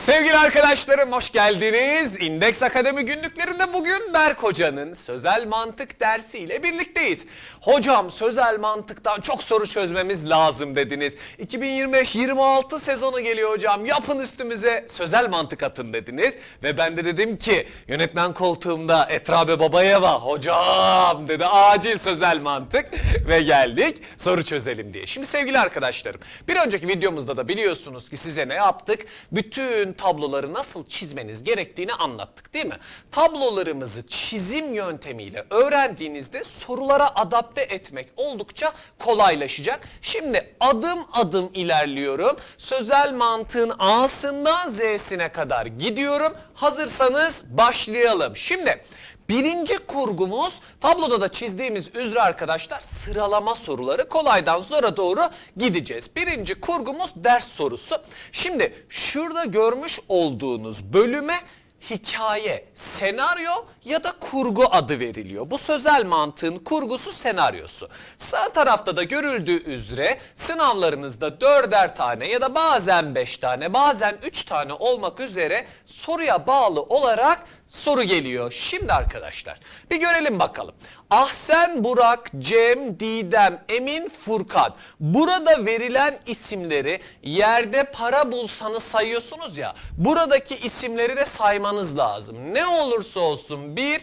Sevgili arkadaşlarım hoş geldiniz. İndeks Akademi günlüklerinde bugün Berk Hoca'nın sözel mantık dersiyle birlikteyiz. Hocam sözel mantıktan çok soru çözmemiz lazım dediniz. 2025-26 sezonu geliyor hocam yapın üstümüze sözel mantık atın dediniz. Ve ben de dedim ki yönetmen koltuğumda Etrabe Babayeva hocam dedi acil sözel mantık ve geldik soru çözelim diye. Şimdi sevgili arkadaşlarım bir önceki videomuzda da biliyorsunuz ki size ne yaptık? Bütün tabloları nasıl çizmeniz gerektiğini anlattık değil mi? Tablolarımızı çizim yöntemiyle öğrendiğinizde sorulara adapte etmek oldukça kolaylaşacak. Şimdi adım adım ilerliyorum. Sözel mantığın A'sından Z'sine kadar gidiyorum. Hazırsanız başlayalım. Şimdi Birinci kurgumuz tabloda da çizdiğimiz üzere arkadaşlar sıralama soruları kolaydan zora doğru gideceğiz. Birinci kurgumuz ders sorusu. Şimdi şurada görmüş olduğunuz bölüme hikaye, senaryo ya da kurgu adı veriliyor. Bu sözel mantığın kurgusu senaryosu. Sağ tarafta da görüldüğü üzere sınavlarınızda dörder tane ya da bazen beş tane bazen üç tane olmak üzere soruya bağlı olarak soru geliyor. Şimdi arkadaşlar bir görelim bakalım. Ahsen, Burak, Cem, Didem, Emin, Furkan. Burada verilen isimleri yerde para bulsanız sayıyorsunuz ya. Buradaki isimleri de saymanız lazım. Ne olursa olsun bir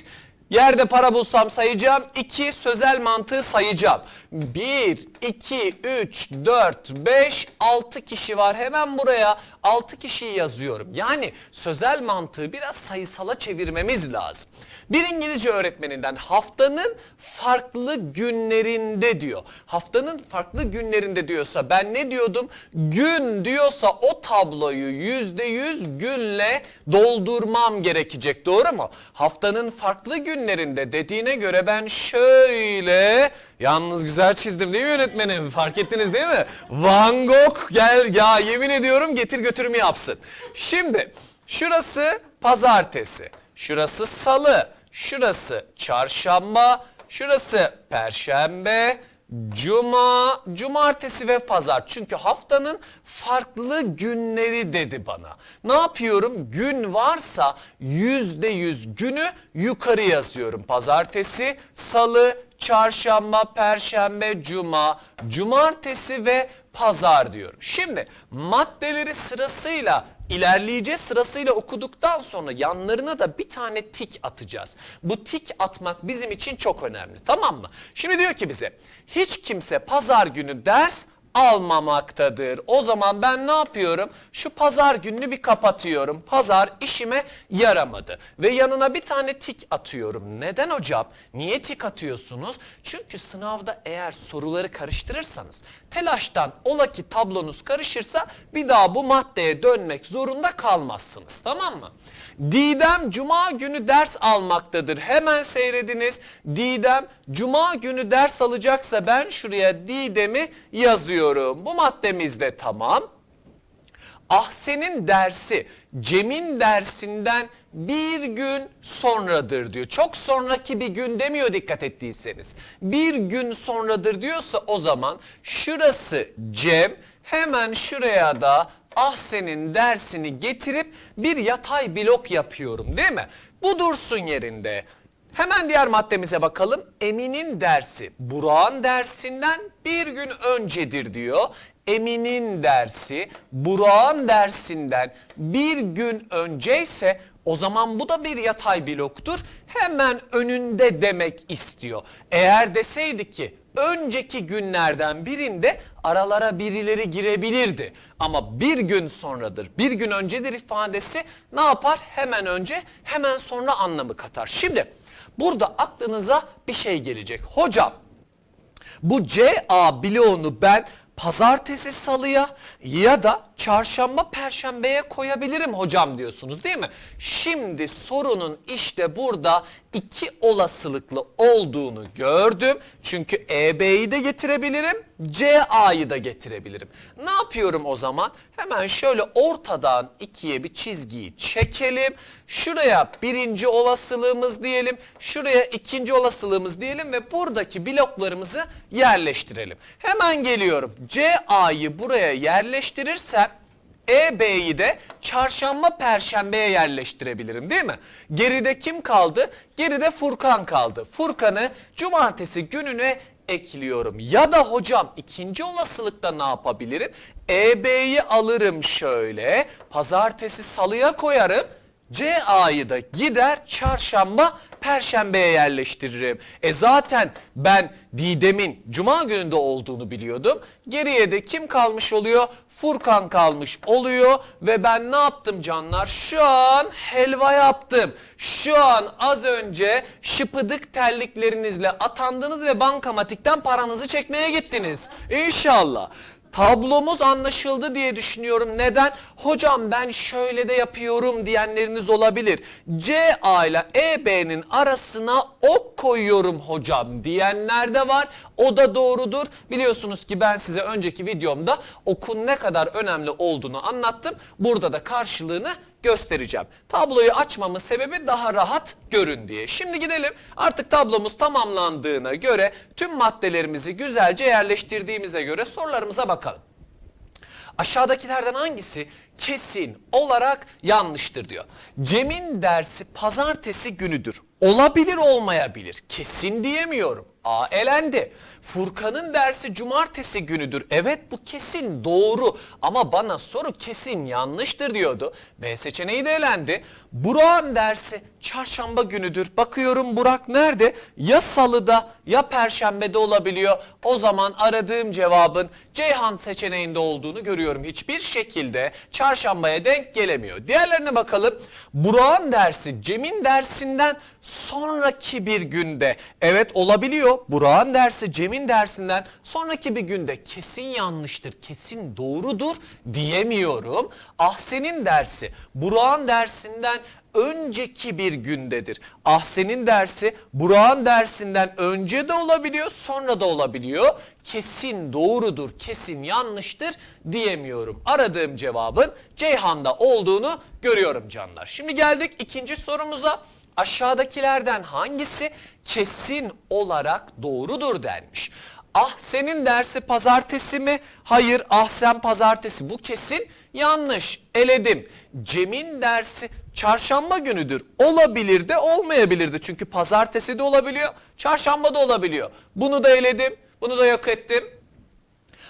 Yerde para bulsam sayacağım. 2 sözel mantığı sayacağım. 1, 2, 3, 4, 5, 6 kişi var. Hemen buraya 6 kişiyi yazıyorum. Yani sözel mantığı biraz sayısala çevirmemiz lazım. Bir İngilizce öğretmeninden haftanın farklı günlerinde diyor. Haftanın farklı günlerinde diyorsa ben ne diyordum? Gün diyorsa o tabloyu %100 günle doldurmam gerekecek. Doğru mu? Haftanın farklı günlerinde dediğine göre ben şöyle Yalnız güzel çizdim değil mi yönetmenim? Fark ettiniz değil mi? Van Gogh gel ya yemin ediyorum getir götürümü yapsın. Şimdi şurası pazartesi, şurası salı, şurası çarşamba, şurası perşembe, Cuma, cumartesi ve pazar. Çünkü haftanın farklı günleri dedi bana. Ne yapıyorum? Gün varsa yüzde yüz günü yukarı yazıyorum. Pazartesi, salı, çarşamba, perşembe, cuma, cumartesi ve pazar diyorum. Şimdi maddeleri sırasıyla ilerleyeceğiz sırasıyla okuduktan sonra yanlarına da bir tane tik atacağız. Bu tik atmak bizim için çok önemli tamam mı? Şimdi diyor ki bize hiç kimse pazar günü ders almamaktadır. O zaman ben ne yapıyorum? Şu pazar gününü bir kapatıyorum. Pazar işime yaramadı. Ve yanına bir tane tik atıyorum. Neden hocam? Niye tik atıyorsunuz? Çünkü sınavda eğer soruları karıştırırsanız telaştan ola ki tablonuz karışırsa bir daha bu maddeye dönmek zorunda kalmazsınız. Tamam mı? Didem cuma günü ders almaktadır. Hemen seyrediniz. Didem cuma günü ders alacaksa ben şuraya Didem'i yazıyorum. Bu maddemiz de tamam. Ahsen'in dersi Cem'in dersinden bir gün sonradır diyor. Çok sonraki bir gün demiyor dikkat ettiyseniz. Bir gün sonradır diyorsa o zaman şurası Cem hemen şuraya da Ahsen'in dersini getirip bir yatay blok yapıyorum değil mi? Bu dursun yerinde. Hemen diğer maddemize bakalım. Emin'in dersi Burak'ın dersinden bir gün öncedir diyor. Emin'in dersi Burak'ın dersinden bir gün önceyse o zaman bu da bir yatay bloktur. Hemen önünde demek istiyor. Eğer deseydi ki önceki günlerden birinde aralara birileri girebilirdi. Ama bir gün sonradır, bir gün öncedir ifadesi ne yapar? Hemen önce, hemen sonra anlamı katar. Şimdi burada aklınıza bir şey gelecek. Hocam bu CA bloğunu ben pazartesi salıya ya da çarşamba perşembeye koyabilirim hocam diyorsunuz değil mi? Şimdi sorunun işte burada iki olasılıklı olduğunu gördüm. Çünkü EB'yi de getirebilirim, CA'yı da getirebilirim. Ne yapıyorum o zaman? Hemen şöyle ortadan ikiye bir çizgiyi çekelim. Şuraya birinci olasılığımız diyelim, şuraya ikinci olasılığımız diyelim ve buradaki bloklarımızı yerleştirelim. Hemen geliyorum. CA'yı buraya yerleştirirsem E, B'yi de çarşamba perşembeye yerleştirebilirim değil mi? Geride kim kaldı? Geride Furkan kaldı. Furkan'ı cumartesi gününe ekliyorum. Ya da hocam ikinci olasılıkta ne yapabilirim? EB'yi alırım şöyle. Pazartesi salıya koyarım. CA'yı da gider çarşamba perşembeye yerleştiririm. E zaten ben Didem'in cuma gününde olduğunu biliyordum. Geriye de kim kalmış oluyor? Furkan kalmış oluyor ve ben ne yaptım canlar? Şu an helva yaptım. Şu an az önce şıpıdık terliklerinizle atandınız ve bankamatikten paranızı çekmeye gittiniz. İnşallah. Tablomuz anlaşıldı diye düşünüyorum. Neden? Hocam ben şöyle de yapıyorum diyenleriniz olabilir. CA ile EB'nin arasına ok koyuyorum hocam diyenler de var. O da doğrudur. Biliyorsunuz ki ben size önceki videomda okun ne kadar önemli olduğunu anlattım. Burada da karşılığını göstereceğim. Tabloyu açmamın sebebi daha rahat görün diye. Şimdi gidelim. Artık tablomuz tamamlandığına göre tüm maddelerimizi güzelce yerleştirdiğimize göre sorularımıza bakalım. Aşağıdakilerden hangisi kesin olarak yanlıştır diyor. Cem'in dersi pazartesi günüdür. Olabilir olmayabilir. Kesin diyemiyorum. A elendi. Furkan'ın dersi cumartesi günüdür. Evet bu kesin doğru ama bana soru kesin yanlıştır diyordu. B seçeneği de elendi. Burak'ın dersi çarşamba günüdür. Bakıyorum Burak nerede? Ya salıda ya perşembede olabiliyor. O zaman aradığım cevabın Ceyhan seçeneğinde olduğunu görüyorum. Hiçbir şekilde çarşambaya denk gelemiyor. Diğerlerine bakalım. Burak'ın dersi Cem'in dersinden sonraki bir günde. Evet olabiliyor. Burak'ın dersi Cem'in dersinden sonraki bir günde kesin yanlıştır, kesin doğrudur diyemiyorum. Ahsen'in dersi Burak'ın dersinden önceki bir gündedir. Ahsen'in dersi Burak'ın dersinden önce de olabiliyor, sonra da olabiliyor. Kesin doğrudur, kesin yanlıştır diyemiyorum. Aradığım cevabın Ceyhan'da olduğunu görüyorum canlar. Şimdi geldik ikinci sorumuza. Aşağıdakilerden hangisi kesin olarak doğrudur denmiş. Ah senin dersi pazartesi mi? Hayır ah sen pazartesi. Bu kesin yanlış. Eledim. Cem'in dersi çarşamba günüdür. Olabilir de olmayabilir de. Çünkü pazartesi de olabiliyor, çarşamba da olabiliyor. Bunu da eledim. Bunu da yok ettim.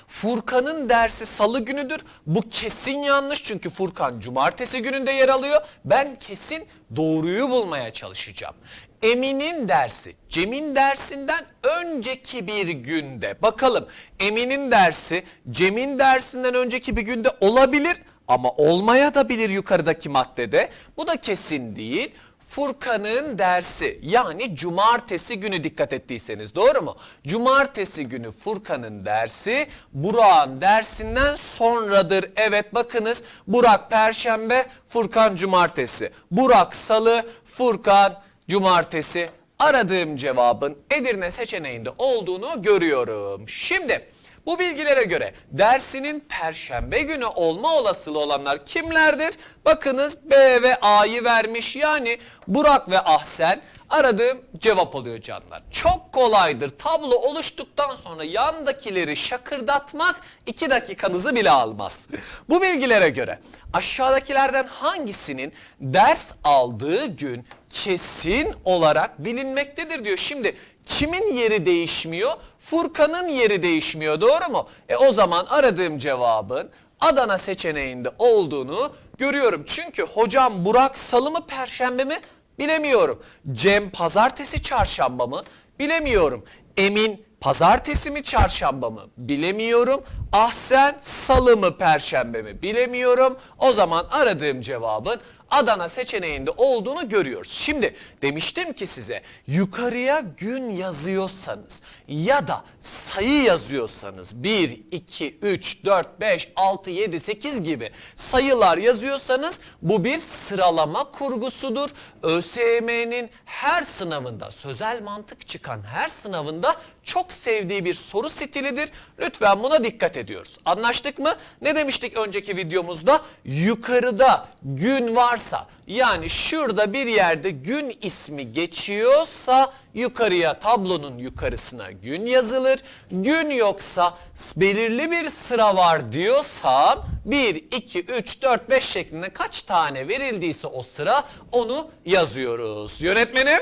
Furkan'ın dersi salı günüdür. Bu kesin yanlış çünkü Furkan cumartesi gününde yer alıyor. Ben kesin doğruyu bulmaya çalışacağım. Emin'in dersi Cem'in dersinden önceki bir günde. Bakalım Emin'in dersi Cem'in dersinden önceki bir günde olabilir ama olmaya da bilir yukarıdaki maddede. Bu da kesin değil. Furkan'ın dersi yani cumartesi günü dikkat ettiyseniz doğru mu? Cumartesi günü Furkan'ın dersi Burak'ın dersinden sonradır. Evet bakınız Burak perşembe, Furkan cumartesi. Burak salı, Furkan cumartesi. Aradığım cevabın Edirne seçeneğinde olduğunu görüyorum. Şimdi bu bilgilere göre dersinin perşembe günü olma olasılığı olanlar kimlerdir? Bakınız B ve A'yı vermiş yani Burak ve Ahsen aradığım cevap oluyor canlar. Çok kolaydır. Tablo oluştuktan sonra yandakileri şakırdatmak 2 dakikanızı bile almaz. Bu bilgilere göre aşağıdakilerden hangisinin ders aldığı gün kesin olarak bilinmektedir diyor. Şimdi kimin yeri değişmiyor? Furkan'ın yeri değişmiyor doğru mu? E o zaman aradığım cevabın Adana seçeneğinde olduğunu görüyorum. Çünkü hocam Burak salı mı perşembe mi bilemiyorum. Cem pazartesi çarşamba mı bilemiyorum. Emin pazartesi mi çarşamba mı bilemiyorum. Ahsen salı mı perşembe mi bilemiyorum. O zaman aradığım cevabın Adana seçeneğinde olduğunu görüyoruz. Şimdi demiştim ki size yukarıya gün yazıyorsanız ya da sayı yazıyorsanız 1, 2, 3, 4, 5, 6, 7, 8 gibi sayılar yazıyorsanız bu bir sıralama kurgusudur. ÖSYM'nin her sınavında sözel mantık çıkan her sınavında çok sevdiği bir soru stilidir. Lütfen buna dikkat ediyoruz. Anlaştık mı? Ne demiştik önceki videomuzda? Yukarıda gün varsa Yani şurada bir yerde gün ismi geçiyorsa yukarıya tablonun yukarısına gün yazılır. Gün yoksa belirli bir sıra var diyorsam 1, 2, 3, 4, 5 şeklinde kaç tane verildiyse o sıra onu yazıyoruz. Yönetmenim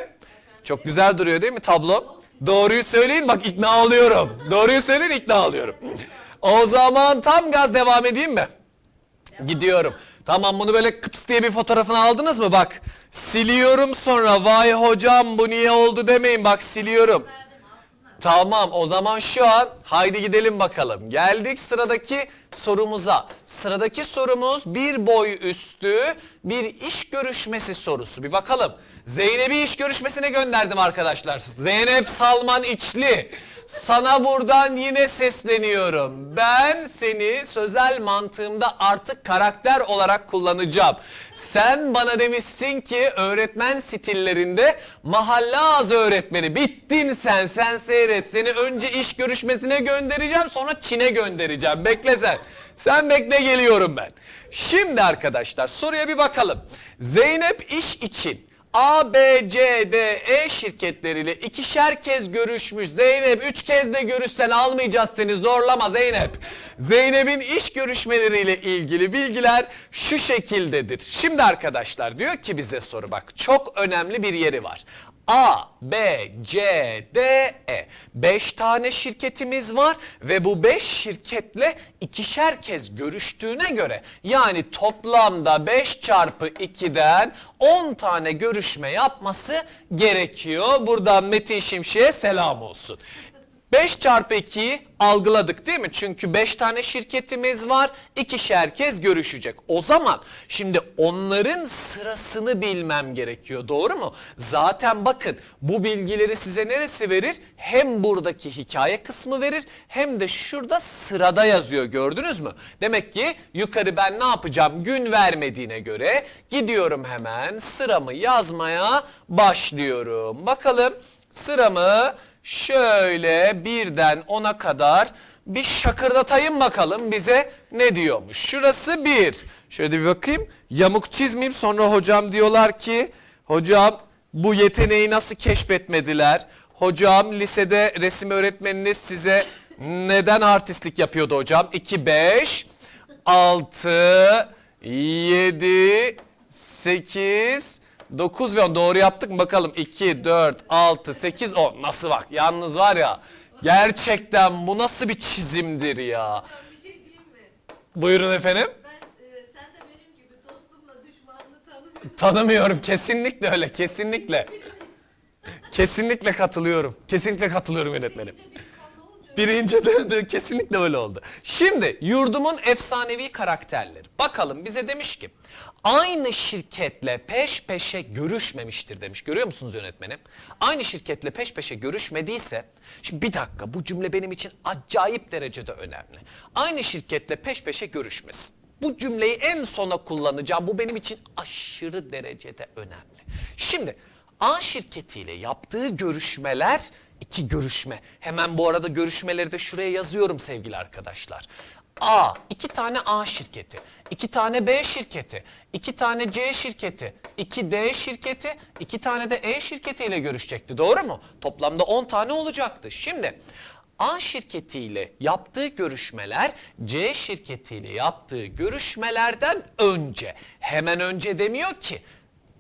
çok güzel duruyor değil mi tablo? Doğruyu söyleyin bak ikna oluyorum. Doğruyu söyleyin ikna oluyorum. O zaman tam gaz devam edeyim mi? Gidiyorum. Tamam bunu böyle kıps diye bir fotoğrafını aldınız mı? Bak siliyorum sonra vay hocam bu niye oldu demeyin bak siliyorum. Tamam o zaman şu an haydi gidelim bakalım. Geldik sıradaki sorumuza. Sıradaki sorumuz bir boy üstü bir iş görüşmesi sorusu. Bir bakalım. Zeynep'i iş görüşmesine gönderdim arkadaşlar. Zeynep Salman İçli. Sana buradan yine sesleniyorum. Ben seni sözel mantığımda artık karakter olarak kullanacağım. Sen bana demişsin ki öğretmen stillerinde mahalle ağzı öğretmeni. Bittin sen, sen seyret. Seni önce iş görüşmesine göndereceğim sonra Çin'e göndereceğim. Bekle sen. Sen bekle geliyorum ben. Şimdi arkadaşlar soruya bir bakalım. Zeynep iş için A, B, C, D, E şirketleriyle ikişer kez görüşmüş. Zeynep üç kez de görüşsen almayacağız seni zorlama Zeynep. Zeynep'in iş görüşmeleriyle ilgili bilgiler şu şekildedir. Şimdi arkadaşlar diyor ki bize soru bak çok önemli bir yeri var. A, B, C, D, E. 5 tane şirketimiz var ve bu 5 şirketle ikişer kez görüştüğüne göre yani toplamda 5 çarpı 2'den 10 tane görüşme yapması gerekiyor. Buradan Metin Şimşek'e selam olsun. 5 çarpı 2'yi algıladık değil mi? Çünkü 5 tane şirketimiz var. ikişer kez görüşecek. O zaman şimdi onların sırasını bilmem gerekiyor. Doğru mu? Zaten bakın bu bilgileri size neresi verir? Hem buradaki hikaye kısmı verir hem de şurada sırada yazıyor. Gördünüz mü? Demek ki yukarı ben ne yapacağım? Gün vermediğine göre gidiyorum hemen sıramı yazmaya başlıyorum. Bakalım sıramı şöyle birden ona kadar bir şakırdatayım bakalım bize ne diyormuş. Şurası bir. Şöyle bir bakayım. Yamuk çizmeyeyim sonra hocam diyorlar ki hocam bu yeteneği nasıl keşfetmediler? Hocam lisede resim öğretmeniniz size neden artistlik yapıyordu hocam? 2, 5, 6, 7, 8, 9 ve 10 doğru yaptık mı bakalım 2, 4, 6, 8, 10 nasıl bak yalnız var ya gerçekten bu nasıl bir çizimdir ya. Bir şey diyeyim mi? Buyurun efendim. Ben e, sen de benim gibi dostumla düşmanını tanımıyorum. Tanımıyorum kesinlikle öyle kesinlikle. Kesinlikle katılıyorum. Kesinlikle katılıyorum yönetmenim. Birinci de, de kesinlikle öyle oldu. Şimdi yurdumun efsanevi karakterleri. Bakalım bize demiş ki aynı şirketle peş peşe görüşmemiştir demiş. Görüyor musunuz yönetmenim? Aynı şirketle peş peşe görüşmediyse şimdi bir dakika bu cümle benim için acayip derecede önemli. Aynı şirketle peş peşe görüşmesin. Bu cümleyi en sona kullanacağım. Bu benim için aşırı derecede önemli. Şimdi A şirketiyle yaptığı görüşmeler iki görüşme. Hemen bu arada görüşmeleri de şuraya yazıyorum sevgili arkadaşlar. A, iki tane A şirketi, iki tane B şirketi, iki tane C şirketi, iki D şirketi, iki tane de E şirketiyle görüşecekti. Doğru mu? Toplamda 10 tane olacaktı. Şimdi A şirketiyle yaptığı görüşmeler C şirketiyle yaptığı görüşmelerden önce. Hemen önce demiyor ki.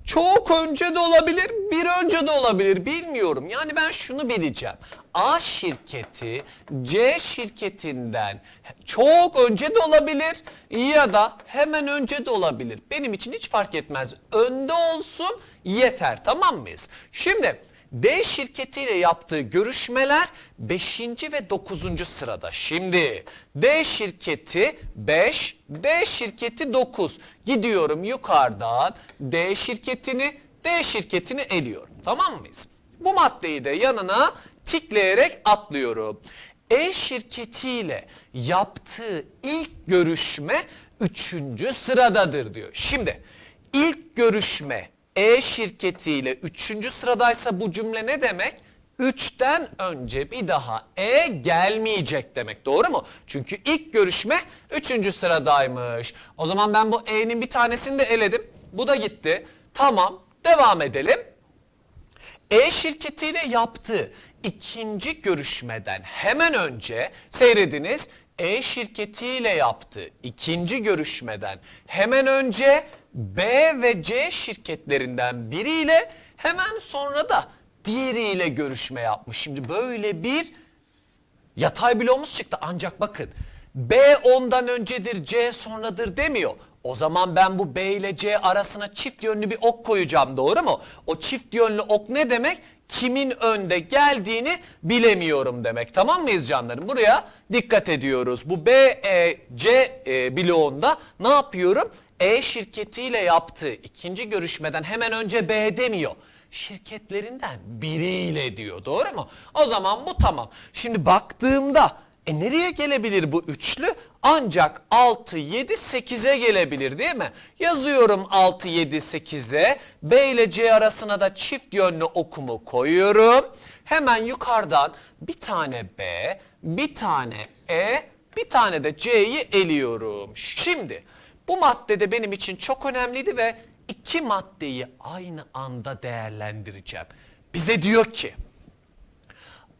Çok önce de olabilir, bir önce de olabilir bilmiyorum. Yani ben şunu bileceğim. A şirketi C şirketinden çok önce de olabilir ya da hemen önce de olabilir. Benim için hiç fark etmez. Önde olsun yeter tamam mıyız? Şimdi D şirketiyle yaptığı görüşmeler 5. ve 9. sırada. Şimdi D şirketi 5, D şirketi 9. Gidiyorum yukarıdan D şirketini, D şirketini eliyorum. Tamam mıyız? Bu maddeyi de yanına tikleyerek atlıyorum. E şirketiyle yaptığı ilk görüşme 3. sıradadır diyor. Şimdi ilk görüşme e şirketiyle 3. sıradaysa bu cümle ne demek? 3'ten önce bir daha E gelmeyecek demek. Doğru mu? Çünkü ilk görüşme 3. sıradaymış. O zaman ben bu E'nin bir tanesini de eledim. Bu da gitti. Tamam devam edelim. E şirketiyle yaptığı ikinci görüşmeden hemen önce seyrediniz. E şirketiyle yaptığı ikinci görüşmeden hemen önce B ve C şirketlerinden biriyle hemen sonra da diğeriyle görüşme yapmış. Şimdi böyle bir yatay bloğumuz çıktı ancak bakın B ondan öncedir C sonradır demiyor. O zaman ben bu B ile C arasına çift yönlü bir ok koyacağım doğru mu? O çift yönlü ok ne demek? Kimin önde geldiğini bilemiyorum demek. Tamam mıyız canlarım? Buraya dikkat ediyoruz. Bu B, E, C e, bloğunda ne yapıyorum? E şirketiyle yaptığı ikinci görüşmeden hemen önce B demiyor şirketlerinden biriyle diyor. Doğru mu? O zaman bu tamam. Şimdi baktığımda e nereye gelebilir bu üçlü? Ancak 6, 7, 8'e gelebilir değil mi? Yazıyorum 6, 7, 8'e. B ile C arasına da çift yönlü okumu koyuyorum. Hemen yukarıdan bir tane B, bir tane E, bir tane de C'yi eliyorum. Şimdi bu maddede benim için çok önemliydi ve iki maddeyi aynı anda değerlendireceğim. Bize diyor ki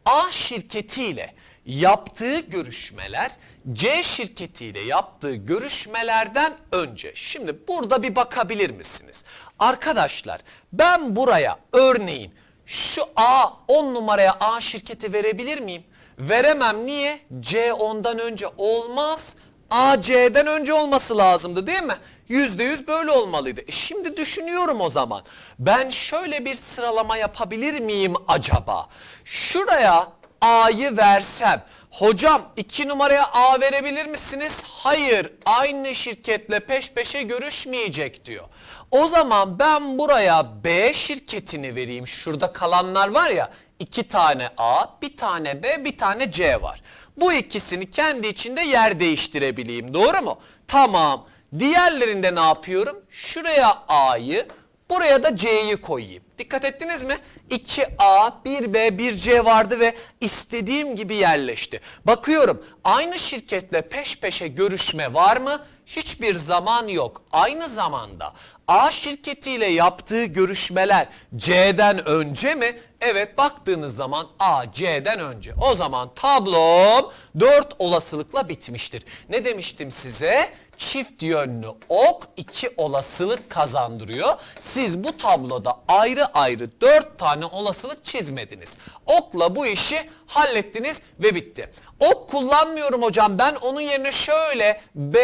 A şirketiyle yaptığı görüşmeler C şirketiyle yaptığı görüşmelerden önce. Şimdi burada bir bakabilir misiniz? Arkadaşlar ben buraya örneğin şu A 10 numaraya A şirketi verebilir miyim? Veremem niye? C ondan önce olmaz. A C'den önce olması lazımdı değil mi? Yüzde yüz böyle olmalıydı. E şimdi düşünüyorum o zaman. Ben şöyle bir sıralama yapabilir miyim acaba? Şuraya A'yı versem. Hocam iki numaraya A verebilir misiniz? Hayır aynı şirketle peş peşe görüşmeyecek diyor. O zaman ben buraya B şirketini vereyim. Şurada kalanlar var ya iki tane A, bir tane B, bir tane C var. Bu ikisini kendi içinde yer değiştirebileyim doğru mu? Tamam. Diğerlerinde ne yapıyorum? Şuraya A'yı, buraya da C'yi koyayım. Dikkat ettiniz mi? 2A, 1B, 1C vardı ve istediğim gibi yerleşti. Bakıyorum aynı şirketle peş peşe görüşme var mı? Hiçbir zaman yok. Aynı zamanda A şirketiyle yaptığı görüşmeler C'den önce mi? Evet baktığınız zaman A C'den önce. O zaman tablom 4 olasılıkla bitmiştir. Ne demiştim size? Çift yönlü ok iki olasılık kazandırıyor. Siz bu tabloda ayrı ayrı 4 tane olasılık çizmediniz. Okla bu işi hallettiniz ve bitti. Ok kullanmıyorum hocam ben onun yerine şöyle B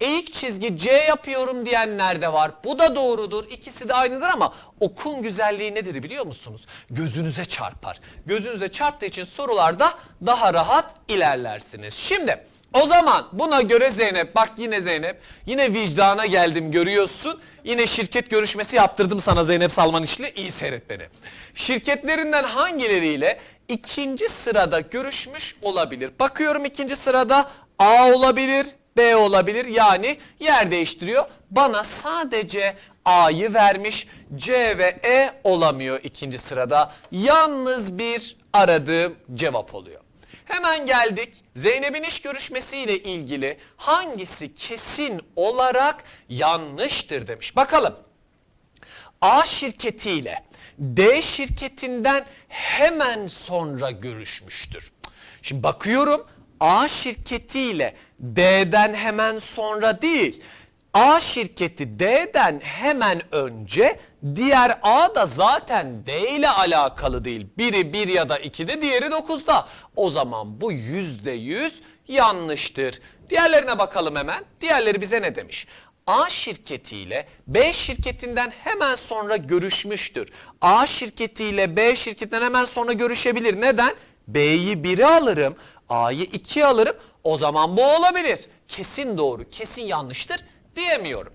eğik çizgi C yapıyorum diyenler de var. Bu da doğrudur. İkisi de aynıdır ama okun güzelliği nedir biliyor musunuz? Gözünüze çarpar. Gözünüze çarptığı için sorularda daha rahat ilerlersiniz. Şimdi o zaman buna göre Zeynep bak yine Zeynep yine vicdana geldim görüyorsun. Yine şirket görüşmesi yaptırdım sana Zeynep Salman işli iyi seyret beni. Şirketlerinden hangileriyle ikinci sırada görüşmüş olabilir? Bakıyorum ikinci sırada A olabilir, B olabilir yani yer değiştiriyor. Bana sadece A'yı vermiş C ve E olamıyor ikinci sırada. Yalnız bir aradığım cevap oluyor. Hemen geldik Zeynep'in iş görüşmesiyle ilgili hangisi kesin olarak yanlıştır demiş. Bakalım. A şirketiyle D şirketinden hemen sonra görüşmüştür. Şimdi bakıyorum A şirketiyle D'den hemen sonra değil. A şirketi D'den hemen önce, diğer A da zaten D ile alakalı değil. Biri 1 ya da 2'de, diğeri 9'da. O zaman bu yüzde yüz yanlıştır. Diğerlerine bakalım hemen. Diğerleri bize ne demiş? A şirketiyle B şirketinden hemen sonra görüşmüştür. A şirketiyle B şirketinden hemen sonra görüşebilir. Neden? B'yi 1'e alırım, A'yı 2'ye alırım. O zaman bu olabilir. Kesin doğru, kesin yanlıştır diyemiyorum.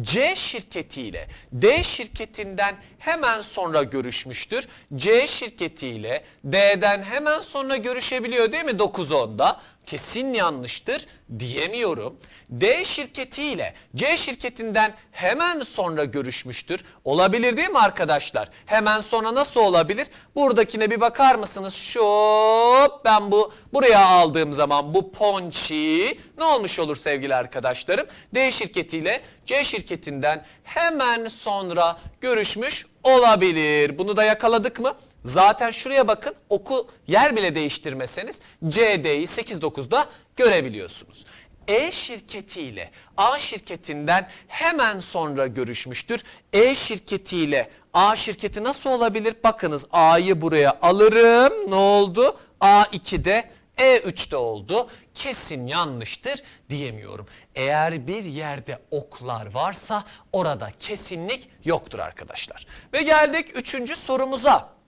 C şirketiyle D şirketinden hemen sonra görüşmüştür. C şirketiyle D'den hemen sonra görüşebiliyor değil mi 9-10'da? Kesin yanlıştır diyemiyorum. D şirketiyle C şirketinden hemen sonra görüşmüştür. Olabilir değil mi arkadaşlar? Hemen sonra nasıl olabilir? Buradakine bir bakar mısınız? Şop ben bu buraya aldığım zaman bu ponçi ne olmuş olur sevgili arkadaşlarım? D şirketiyle C şirketinden hemen sonra görüşmüş olabilir. Bunu da yakaladık mı? Zaten şuraya bakın oku yer bile değiştirmeseniz CD'yi 8-9'da görebiliyorsunuz. E şirketiyle A şirketinden hemen sonra görüşmüştür. E şirketiyle A şirketi nasıl olabilir? Bakınız A'yı buraya alırım. Ne oldu? A2'de E3'te oldu. Kesin yanlıştır diyemiyorum. Eğer bir yerde oklar varsa orada kesinlik yoktur arkadaşlar. Ve geldik üçüncü sorumuza.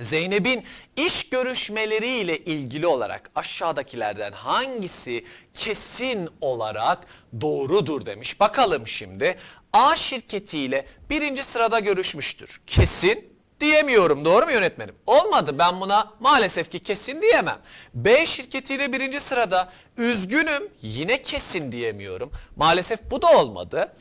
Zeynep'in iş görüşmeleriyle ilgili olarak aşağıdakilerden hangisi kesin olarak doğrudur demiş. Bakalım şimdi. A şirketiyle birinci sırada görüşmüştür. Kesin diyemiyorum doğru mu yönetmenim? Olmadı ben buna maalesef ki kesin diyemem. B şirketiyle birinci sırada üzgünüm yine kesin diyemiyorum. Maalesef bu da olmadı.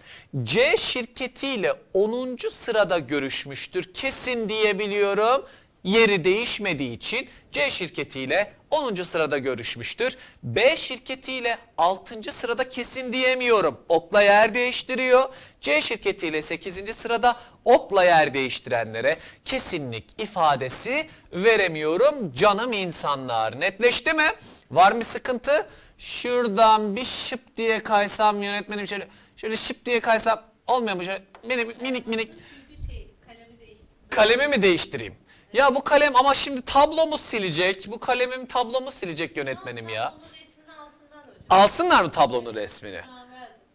C şirketiyle 10. sırada görüşmüştür. Kesin diyebiliyorum yeri değişmediği için C şirketiyle 10. sırada görüşmüştür. B şirketiyle 6. sırada kesin diyemiyorum. Okla yer değiştiriyor. C şirketiyle 8. sırada okla yer değiştirenlere kesinlik ifadesi veremiyorum canım insanlar. Netleşti mi? Var mı sıkıntı? Şuradan bir şıp diye kaysam yönetmenim şöyle şöyle şıp diye kaysam olmuyor mu? Şöyle minik minik minik şey kalemi mi değiştireyim? Ya bu kalem ama şimdi tablomu silecek. Bu kalemim tablomu silecek yönetmenim ya. Alsınlar mı tablonun resmini?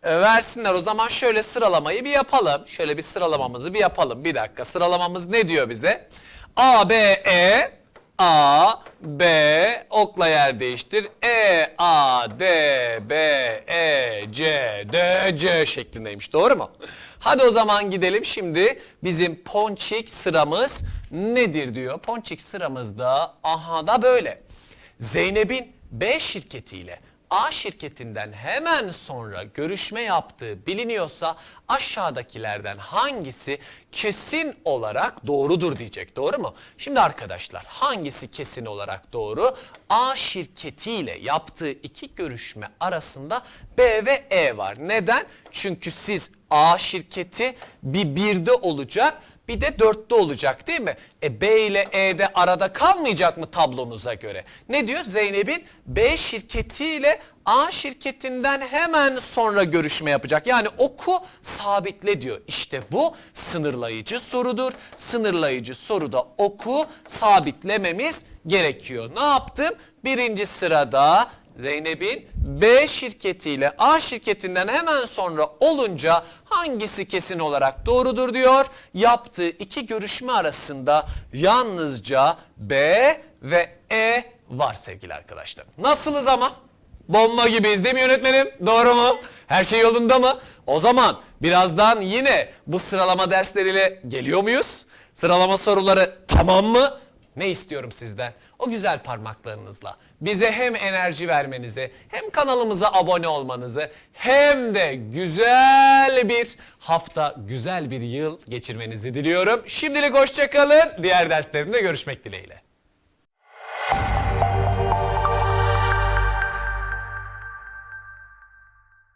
E, versinler o zaman şöyle sıralamayı bir yapalım. Şöyle bir sıralamamızı bir yapalım. Bir dakika sıralamamız ne diyor bize? A, B, E, A, B, okla yer değiştir. E, A, D, B, E, C, D, C şeklindeymiş. Doğru mu? Hadi o zaman gidelim şimdi bizim ponçik sıramız nedir diyor. Ponçik sıramızda aha da böyle. Zeynep'in B şirketiyle A şirketinden hemen sonra görüşme yaptığı biliniyorsa aşağıdakilerden hangisi kesin olarak doğrudur diyecek. Doğru mu? Şimdi arkadaşlar hangisi kesin olarak doğru? A şirketiyle yaptığı iki görüşme arasında B ve E var. Neden? Çünkü siz A şirketi bir birde olacak bir de dörtte olacak değil mi? E B ile E'de arada kalmayacak mı tablonuza göre? Ne diyor? Zeynep'in B şirketiyle A şirketinden hemen sonra görüşme yapacak. Yani oku sabitle diyor. İşte bu sınırlayıcı sorudur. Sınırlayıcı soruda oku sabitlememiz gerekiyor. Ne yaptım? Birinci sırada Zeynep'in B şirketiyle A şirketinden hemen sonra olunca hangisi kesin olarak doğrudur diyor. Yaptığı iki görüşme arasında yalnızca B ve E var sevgili arkadaşlar. Nasılız ama? Bomba gibiyiz değil mi yönetmenim? Doğru mu? Her şey yolunda mı? O zaman birazdan yine bu sıralama dersleriyle geliyor muyuz? Sıralama soruları tamam mı? Ne istiyorum sizden? O güzel parmaklarınızla bize hem enerji vermenizi, hem kanalımıza abone olmanızı, hem de güzel bir hafta, güzel bir yıl geçirmenizi diliyorum. Şimdilik hoşçakalın. Diğer derslerimde görüşmek dileğiyle.